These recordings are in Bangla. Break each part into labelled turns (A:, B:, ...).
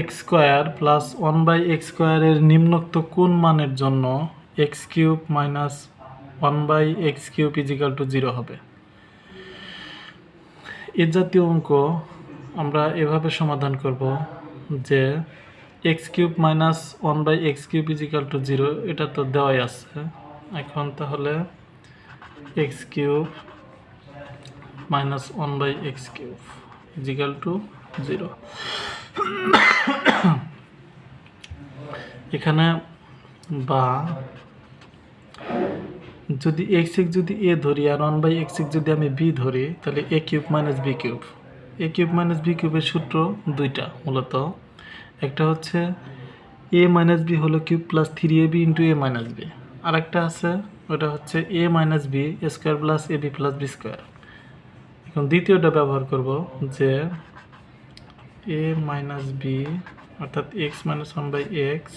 A: X square plus one by X স্কোয়ারের নিম্নোক্ত কোন মানের জন্য X cube minus one by X cube equal to zero হবে? এ জাতীয় অঙ্ক আমরা এভাবে সমাধান করব যে X cube minus one by X cube equal to zero এটা তো দেওয়াই আছে। এখন তাহলে X cube minus one by X cube equal to zero এখানে বা যদি এক্স এক্স যদি এ ধরি আর ওয়ান বাই এক্স এক্স যদি আমি বি ধরি, তাহলে A cube minus B cube A cube minus B কিউবের সূত্র দুইটা মূলত। একটা হচ্ছে এ মাইনাস বি হলো cube plus three A B into A minus B আর একটা আছে, ওটা হচ্ছে A minus B square plus A B plus B square এখন দ্বিতীয়টা ব্যবহার করব যে এ মাইনাস বি অর্থাৎ X minus one by X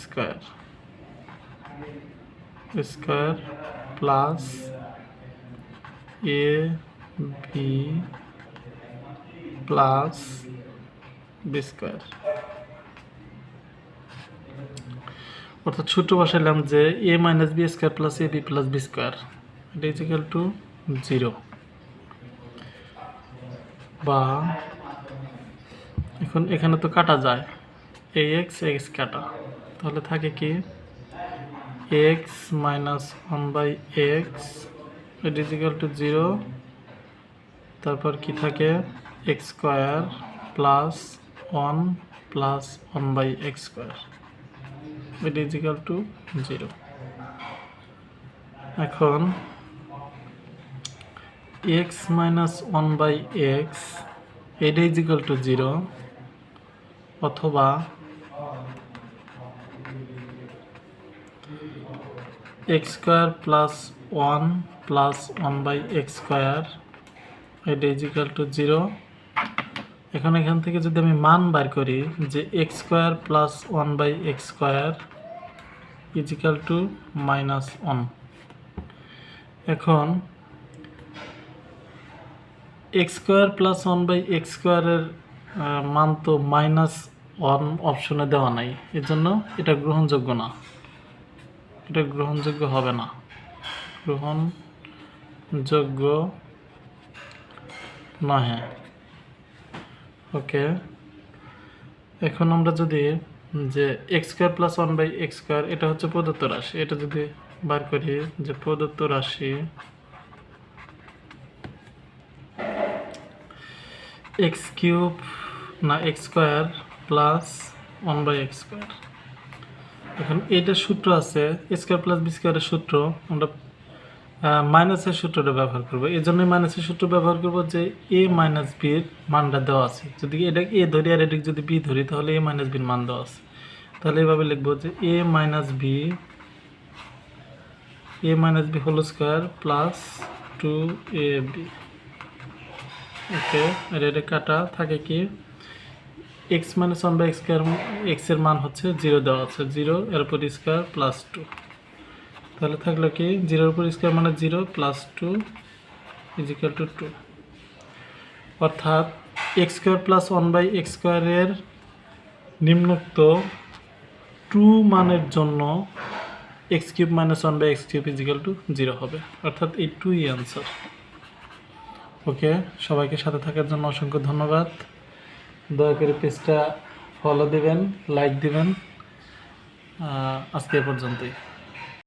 A: square square plus A B plus B square অর্থাৎ ছোট বসাইলাম যে A minus B square plus A B plus B square এটা ইজিক্যাল টু জিরো বা এখন এখানে তো কাটা যায়। এ এক্স এক্স কাটা। তাহলে থাকে কি? X minus one by X equal to zero তারপর কি থাকে? X square plus one plus one by X square it equal to zero এখন X minus one by X এটা ইজিক্যাল টু জিরো অথবা X square plus one plus one by X square, এটা ইজিক্যাল টু জিরো এখন এখান থেকে যদি আমি মান বার করি, যে X square plus one by X square equal to minus one এখন X square plus one by X স্কোয়ারের মান তো মাইনাস ওয়ান অপশনে দেওয়া নাই। এর জন্য এটা গ্রহণযোগ্য না। এটা গ্রহণযোগ্য হবে না। গ্রহণযোগ্য নহে। ওকে। এখন আমরা যদি যে X square plus one by X square এটা হচ্ছে প্রদত্ত রাশি। এটা যদি বার করি যে প্রদত্ত রাশি এক্স কিউব না X square plus one by X square. এখন এইটার সূত্র আছে স্কোয়ার প্লাস বি স্কোয়ারের সূত্র, আমরা মাইনাসের সূত্রটা ব্যবহার করব। এই জন্যই মাইনাসের সূত্র ব্যবহার করব যে এ মাইনাস বির মানটা দেওয়া আছে। যদি এটা এ ধরি আর এটাকে যদি বি ধরি, তাহলে এ মাইনাস বির মান দেওয়া আছে। তাহলে এইভাবে লিখব যে A minus B, A minus B whole square plus two A B okay এটা কাটা, থাকে কি? X minus one by X square এক্সের মান হচ্ছে জিরো দেওয়া আছে জিরো এর উপর স্কোয়ার প্লাস টু তাহলে থাকল কি? জিরোর উপর স্কোয়ার মানে zero plus two equal to two two X square plus one by X স্কোয়ারের নিম্নোক্ত টু মানের জন্য X cube minus one by cube equal to zero হবে। অর্থাৎ এই টুই ওকে, সবাইকে সাথে থাকার জন্য অসংখ্য ধন্যবাদ। দয়া করে পেজটা ফলো দিবেন লাইক দিবেন। আজকে পর্যন্তই।